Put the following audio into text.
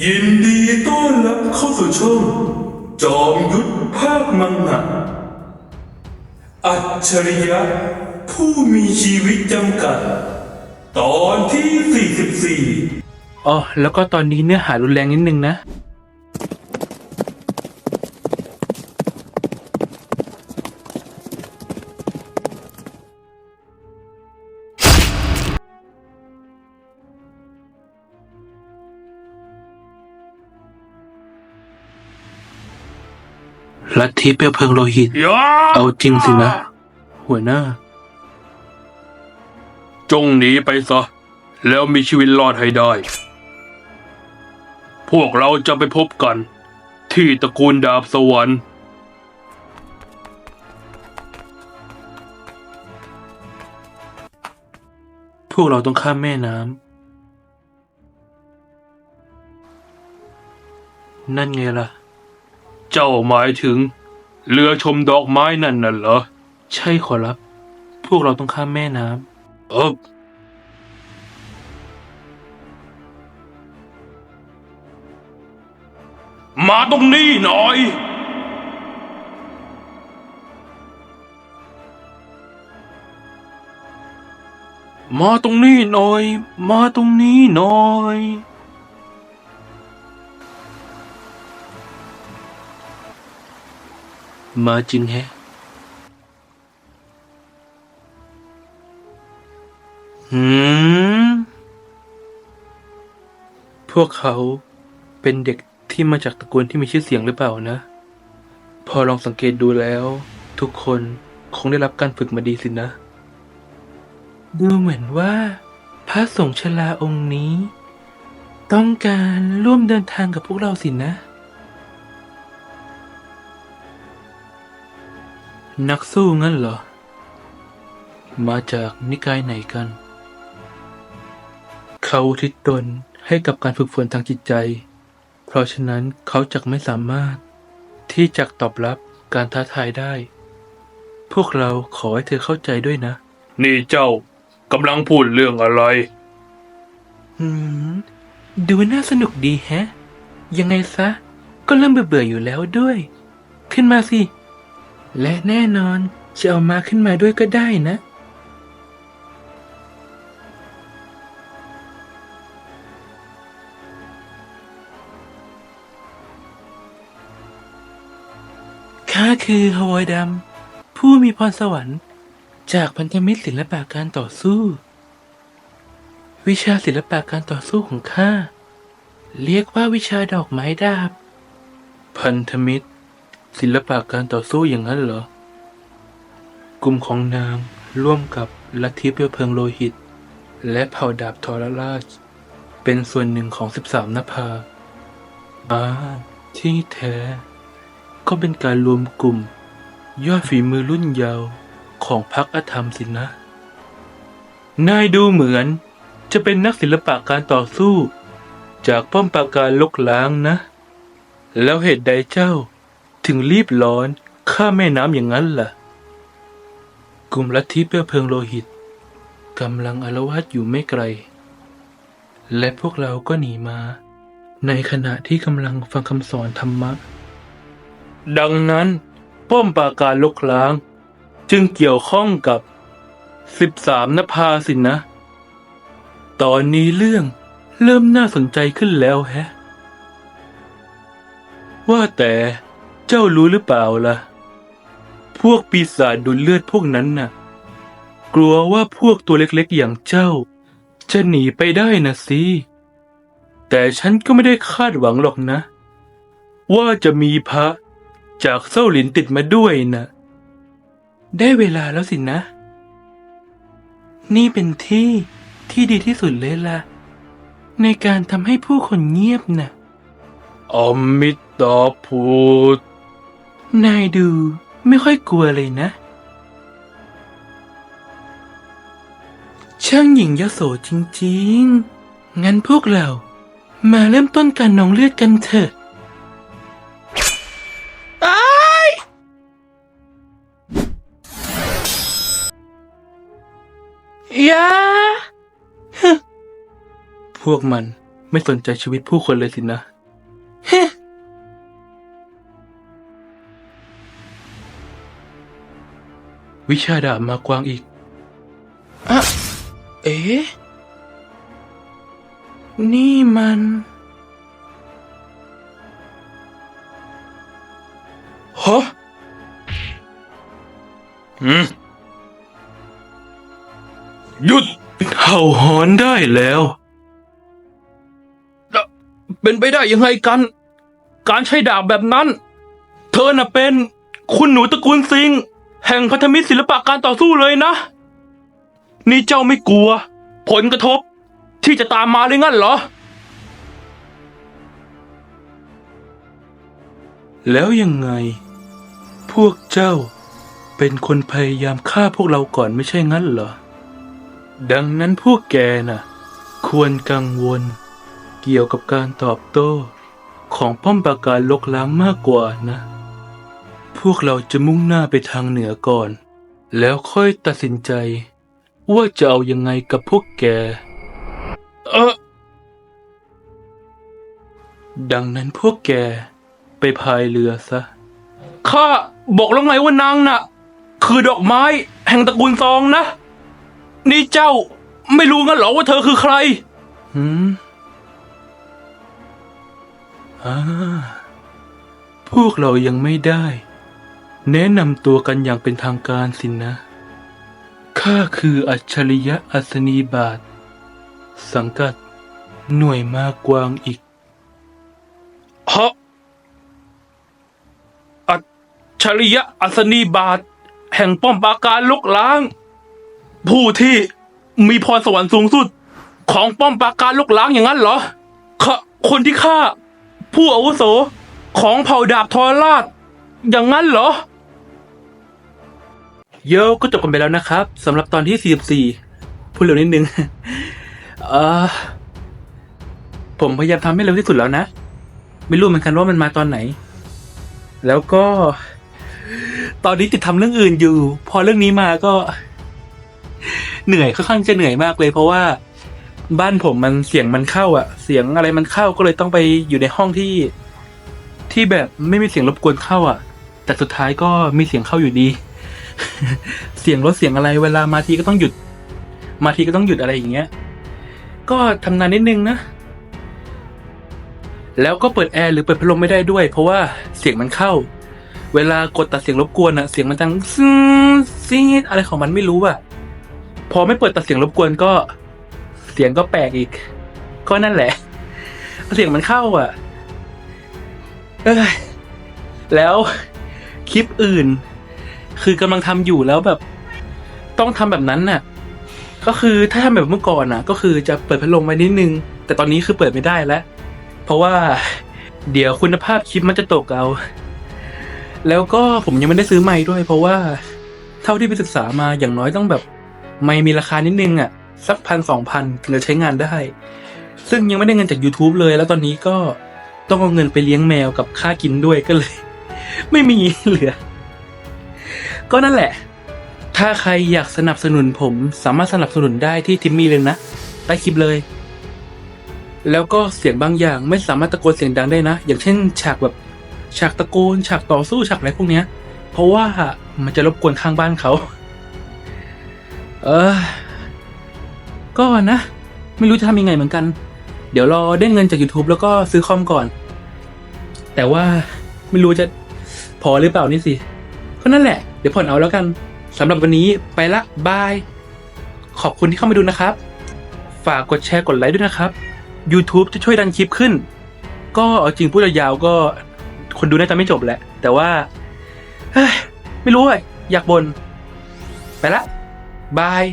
ยินดีต้อนรับเข้าสู่ช่อง จอมยุทธภาคมังหะอัจฉริยะ ผู้มีชีวิตจำกัด ตอนที่ 44อ๋อแล้วก็ตอนนี้เนื้อหารุนแรงนิดนึงนะ ลัทธิเปลวเพลิงโลหิต เอาจริงสินะ หัวหน้า จงหนีไปซะ แล้วมีชีวิตรอดให้ได้ พวกเราจะไปพบกัน ที่ตระกูลดาบสวรรค์พวกเราต้องข้ามแม่น้ำ นั่นไงล่ะ เจ้าหมายถึง เรือชมดอกไม้นั่นน่ะเหรอ ใช่ขอรับ พวกเราต้องข้ามแม่น้เออมาตรงนี้หน่อย มาตรงนี้หน่อย มาตรงนี้หน่อย มาจริงแฮะ หืม พวกเขาเป็นเด็กที่มาจากตระกูลที่มีชื่อเสียงหรือเปล่านะ พอลองสังเกตดูแล้ว ทุกคนคงได้รับการฝึกมาดีสินะ ดูเหมือนว่า พระสงฆ์ชลาองค์นี้ ต้องการร่วมเดินทางกับพวกเราสินะ นักสู้งั้นเหรอ มาจากนิกายไหนกัน เขาอุทิศตนให้กับการฝึกฝนทางจิตใจ เพราะฉะนั้นเขาจักไม่สามารถ ที่จะตอบรับการท้าทายได้ พวกเราขอให้เธอเข้าใจด้วยนะ นี่เจ้ากำลังพูดเรื่องอะไรหืม ดูน่าสนุกดีแฮะ ยังไงซะ ก็เริ่มเบื่อๆอยู่แล้วด้วย ขึ้นมาสิ และแน่นอนจะเอามาขึ้นมาด้วยก็ได้นะ ข้าคือฮาวายดำ ผู้มีพรสวรรค์ จากพันธมิตรศิลปะการต่อสู้ วิชาศิลปะการต่อสู้ของข้า เรียกว่าวิชาดอกไม้ดาบ พันธมิตร ศิลปะการต่อสู้อย่างนั้นเหรอ กลุ่มของนางร่วมกับลัทธิเปลวเพลิงโลหิต และเผ่าดาบทรราช เป็นส่วนหนึ่งของ 13นภาอาที่แท้ ก็เป็นการรวมกลุ่ม ยอดฝีมือรุ่นเยาว์ของพรรคอธรรมสินะ นายดูเหมือนจะเป็นนักศิลปะการต่อสู้ จากป้อมปราการลกล้างนะ แล้วเหตุใดเจ้า ถึงรีบร้อนข้าแม่น้ำอย่างนั้นล่ะ กลุ่มลัทธิเปลวเพลิงโลหิตกำลังอารวาสอยู่ไม่ไกล และพวกเราก็หนีมา ในขณะที่กำลังฟังคำสอนธรรมะ ดังนั้น ป้อมปราการลกล้าง จึงเกี่ยวข้องกับสิบสามนภาสินนะ ตอนนี้เรื่องเริ่มน่าสนใจขึ้นแล้วแฮะ ว่าแต่ จ้ารู้หรือเปล่าล่ะ พวกปีศาจดูดเลือดพวกนั้นน่ะ กลัวว่าพวกตัวเล็กๆอย่างเจ้า จะหนีไปได้นะสิ แต่ฉันก็ไม่ได้คาดหวังหรอกนะ ว่าจะมีพระจากเส้าหลินติดมาด้วยนะ ได้เวลาแล้วสินะ นี่เป็นที่ที่ดีที่สุดเลยล่ะ ในการทำให้ผู้คนเงียบนะ่ะอมิตาพุทธ นายดูไม่ค่อยกลัวเลยนะ ช่างหญิงยโสจริงๆ งั้นพวกเรา มาเริ่มต้นการนองเลือดกันเถอะอ้ายอย่าพวกมันไม่สนใจชีวิตผู้คนเลยสินะ วิชาดาบมากวางอีกอะเอ๊ะ นี่มัน ฮะอืมหยุดเห่าหอนได้แล้ว เป็นไปได้ยังไงกัน การใช้ดาบแบบนั้น เธอน่ะเป็น คุณหนูตระกูลซิงแห่งพันธมิตรศิลปะการต่อสู้เลยนะ นี่เจ้าไม่กลัว ผลกระทบที่จะตามมาเลยงั้นเหรอ แล้วยังไง พวกเจ้าเป็นคนพยายามฆ่าพวกเราก่อนไม่ใช่งั้นเหรอ ดังนั้นพวกแกน่ะ ควรกังวล เกี่ยวกับการตอบโต้ ของป้อมปราการลกล้างมากกว่านะ พวกเราจะมุ่งหน้าไปทางเหนือก่อน แล้วค่อยตัดสินใจ ว่าจะเอายังไงกับพวกแก เออดังนั้นพวกแกไปพายเรือซะ ข้าบอกแล้วไงว่านางน่ะ คือดอกไม้แห่งตระกูลซองนะ นี่เจ้าไม่รู้งั้นเหรอว่าเธอคือใคร หืมอ่าพวกเรายังไม่ได้ แนะนำตัวกันอย่างเป็นทางการสินนะ ข้าคืออัจฉริยะอัศนีบาท สังกัด หน่วยมากกวางอีกฮะอัจฉริยะอัศนีบาท แห่งป้อมปราการลกล้าง ผู้ที่มีพรสวรรค์สูงสุด ของป้อมปราการลกล้างอย่างนั้นเหรอขะคนที่ฆ่า ผู้อาวุโสของเผ่าดาบทรราชอย่างนั้นเหรอ โยก็จบกันไปแล้วนะครับสำหรับตอนที่ 44 พูดเร็วนิดนึง เออผมพยายามทำให้เร็วที่สุดแล้วนะ ไม่รู้เหมือนกันว่ามันมาตอนไหน แล้วก็ ตอนนี้ติดทำเรื่องอื่นอยู่ พอเรื่องนี้มาก็ เหนื่อยค่อนข้างจะเหนื่อยมากเลย เพราะว่าบ้านผมมันเสียงมันเข้าอะเสียงอะไรมันเข้าก็เลยต้องไปอยู่ในห้องที่ที่แบบไม่มีเสียงรบกวนเข้าอะแต่สุดท้ายก็มีเสียงเข้าอยู่ดี เสียงรถเสียงอะไร เวลามาทีก็ต้องหยุด มาทีก็ต้องหยุดอะไรอย่างเงี้ย ก็ทำงานนิดนึงนะ แล้วก็เปิดแอร์หรือเปิดพัดลมไม่ได้ด้วย เพราะว่าเสียงมันเข้า เวลากดตัดเสียงรบกวนอะเสียงมันดังซึงซีดอะไรของมันไม่รู้อะพอไม่เปิดตัดเสียงรบกวนก็ เสียงก็แปลกอีก ก็นั่นแหละ เสียงมันเข้าอะเอ้ยแล้วคลิปอื่น คือกำลังทำอยู่แล้วแบบ ต้องทำแบบนั้นน่ะ ก็คือถ้าทำแบบเมื่อก่อนน่ะ ก็คือจะเปิดพัดลมไว้นิดนึง แต่ตอนนี้คือเปิดไม่ได้แล้ว เพราะว่า เดี๋ยวคุณภาพคลิปมันจะตกเอา แล้วก็ผมยังไม่ได้ซื้อไม้ด้วย เพราะว่า เท่าที่ไปศึกษามาอย่างน้อยต้องแบบไม้มีราคานิดนึงอะ สักพันสองพันถึงจะใช้งานได้ ซึ่งยังไม่ได้เงินจาก YouTube เลย แล้วตอนนี้ก็ต้องเอาเงินไปเลี้ยงแมวกับค่ากินด้วยก็เลย ไม่มีเหลือ ก็นั่นแหละ ถ้าใครอยากสนับสนุนผมสามารถสนับสนุนได้ที่ทิมมี่เลยนะใต้คลิปเลย แล้วก็เสียงบางอย่างไม่สามารถตะโกนเสียงดังได้นะ อย่างเช่น ฉากแบบฉากตะโกน ฉากต่อสู้ฉากอะไรพวกเนี้ย เพราะว่ามันจะรบกวนข้างบ้านเขา เออ ก็นะ ไม่รู้จะทำยังไงเหมือนกัน เดี๋ยวรอได้เงินจาก YouTube แล้วก็ซื้อคอมก่อน แต่ว่าไม่รู้จะพอหรือเปล่านี่สิก็นั่นแหละ เดี๋ยวผ่อนเอาแล้วกันสำหรับวันนี้ไปละบาย ขอบคุณที่เข้ามาดูนะครับ ฝากกดแชร์กดไลค์ด้วยนะครับ YouTube จะช่วยดันคลิปขึ้น ก็เอาจริงพูดยาวๆก็คนดูน่าจะไม่จบแหละ แต่ว่าไม่รู้อะอยากบน่นไปละบาย